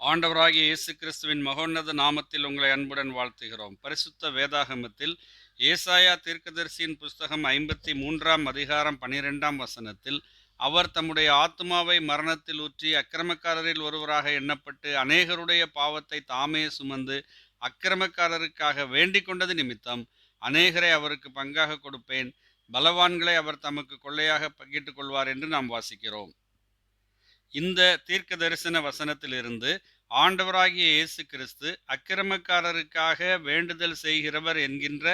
ஆண்டவராகிய இயேசு கிறிஸ்துவின் மகோன்னத நாமத்தில் உங்களை அன்புடன் வாழ்த்துகிறோம். பரிசுத்த வேதாகமத்தில் ஏசாயா தீர்க்கதரிசியின் புஸ்தகம் ஐம்பத்தி மூன்றாம் அதிகாரம் பனிரெண்டாம் வசனத்தில் அவர் தம்முடைய ஆத்மாவை மரணத்தில் ஊற்றி அக்கிரமக்காரரில் ஒருவராக எண்ணப்பட்டு அநேகருடைய பாவத்தை தாமே சுமந்து அக்கிரமக்காரருக்காக வேண்டிக் கொண்டது நிமித்தம் அநேகரை அவருக்கு பங்காக கொடுப்பேன். பலவான்களை அவர் தமக்கு கொள்ளையாக பங்கிட்டுக் கொள்வார் என்று நாம் வாசிக்கிறோம். இந்த தீர்க்க தரிசன வசனத்திலிருந்து ஆண்டவராகிய இயேசு கிறிஸ்து அக்கிரமக்காரருக்காக வேண்டுதல் செய்கிறவர் என்கின்ற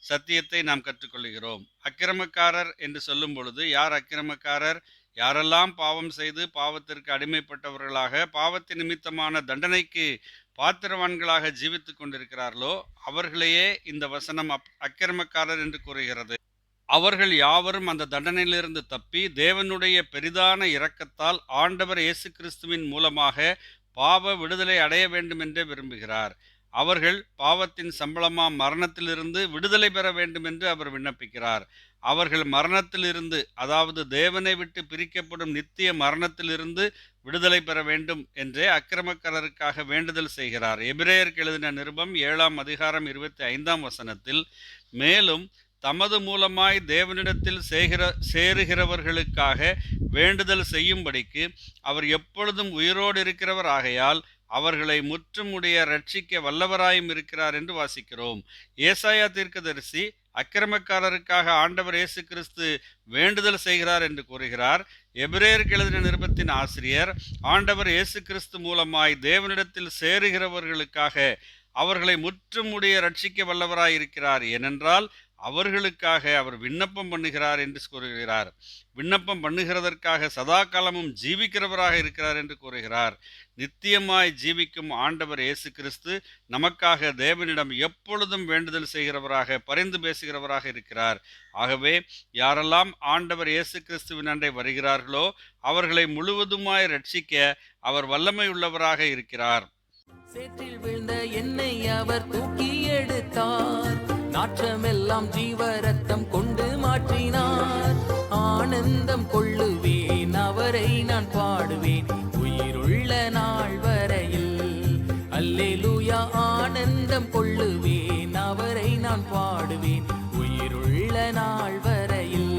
சத்தியத்தை நாம் கற்றுக்கொள்கிறோம். அக்கிரமக்காரர் என்று சொல்லும் பொழுது யார் அக்கிரமக்காரர்? யாரெல்லாம் பாவம் செய்து பாவத்திற்கு அடிமைப்பட்டவர்களாக பாவத்தின் நிமித்தமான தண்டனைக்கு பாத்திரவான்களாக ஜீவித்து கொண்டிருக்கிறார்களோ அவர்களையே இந்த வசனம் அப் அக்கிரமக்காரர் என்று கூறுகிறது. அவர்கள் யாவரும் அந்த தண்டனையிலிருந்து தப்பி தேவனுடைய பெரிதான இரக்கத்தால் ஆண்டவர் இயேசு கிறிஸ்துவின் மூலமாக பாவ விடுதலை அடைய வேண்டும் என்றே விரும்புகிறார். அவர்கள் பாவத்தின் சம்பளமா மரணத்திலிருந்து விடுதலை பெற வேண்டும் என்று அவர் விண்ணப்பிக்கிறார். அவர்கள் மரணத்திலிருந்து அதாவது தேவனை விட்டு பிரிக்கப்படும் நித்திய மரணத்திலிருந்து விடுதலை பெற வேண்டும் என்றே அக்கிரமக்காரருக்காக வேண்டுதல் செய்கிறார். எபிரேயருக்கு எழுதின நிருபம் ஏழாம் அதிகாரம் இருபத்தி ஐந்தாம் வசனத்தில் மேலும் தமது மூலமாய் தேவனிடத்தில் செய்கிற சேருகிறவர்களுக்காக வேண்டுதல் செய்யும்படிக்கு அவர் எப்பொழுதும் உயிரோடு இருக்கிறவர் ஆகையால் அவர்களை முற்றுமுடைய ரட்சிக்க வல்லவராயும் இருக்கிறார் என்று வாசிக்கிறோம். ஏசாயா தீர்க்கதரிசி அக்கிரமக்காரருக்காக ஆண்டவர் இயேசு கிறிஸ்து வேண்டுதல் செய்கிறார் என்று கூறுகிறார். எபிரேயருக்கு எழுதின நிருபத்தின் ஆசிரியர் ஆண்டவர் இயேசு கிறிஸ்து மூலமாய் தேவனிடத்தில் சேருகிறவர்களுக்காக அவர்களை முற்றுமுடைய ரட்சிக்க வல்லவராய் இருக்கிறார் ஏனென்றால் அவர்களுக்காக அவர் விண்ணப்பம் பண்ணுகிறார் என்று கூறுகிறார். விண்ணப்பம் பண்ணுகிறதற்காக சதா காலமும் ஜீவிக்கிறவராக இருக்கிறார் என்று கூறுகிறார். நித்தியமாய் ஜீவிக்கும் ஆண்டவர் இயேசு கிறிஸ்து நமக்காக தேவனிடம் எப்பொழுதும் வேண்டுதல் செய்கிறவராக பரிந்து பேசுகிறவராக இருக்கிறார். ஆகவே யாரெல்லாம் ஆண்டவர் இயேசு கிறிஸ்துவின் அன்றை வருகிறார்களோ அவர்களை முழுவதுமாய் ரட்சிக்க அவர் வல்லமை உள்ளவராக இருக்கிறார். சேற்றில் விழுந்த என்னை அவர் தூக்கி எடுத்தார். நாற்றமெல்லாம் ஜீவரத்தம் கொண்டு மாற்றினார். ஆனந்தம் கொள்ளுவேன் அவரை நான் பாடுவேன். உயிருள்ள நாள் வரையில் அல்லேலூயா ஆனந்தம் கொள்ளுவேன் அவரை நான் பாடுவேன். உயிருள்ள நாள் வரையில்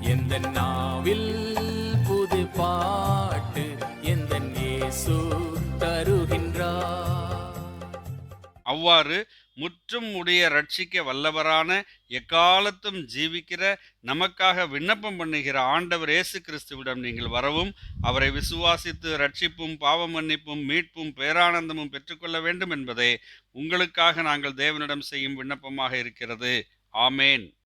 எந்த நாவில் புது பாட்டு எந்த நேசு தருகின்றார். அவ்வாறு முற்றும் உடைய ரட்சிக்க வல்லவரான எக்காலத்தும் ஜீவிக்கிற நமக்காக விண்ணப்பம் பண்ணுகிற ஆண்டவர் இயேசு கிறிஸ்துவிடம் நீங்கள் வரவும் அவரை விசுவாசித்து ரட்சிப்பும் பாவ மன்னிப்பும் மீட்பும் பேரானந்தமும் பெற்றுக்கொள்ள வேண்டும் என்பதே உங்களுக்காக நாங்கள் தேவனிடம் செய்யும் விண்ணப்பமாக இருக்கிறது. ஆமேன்.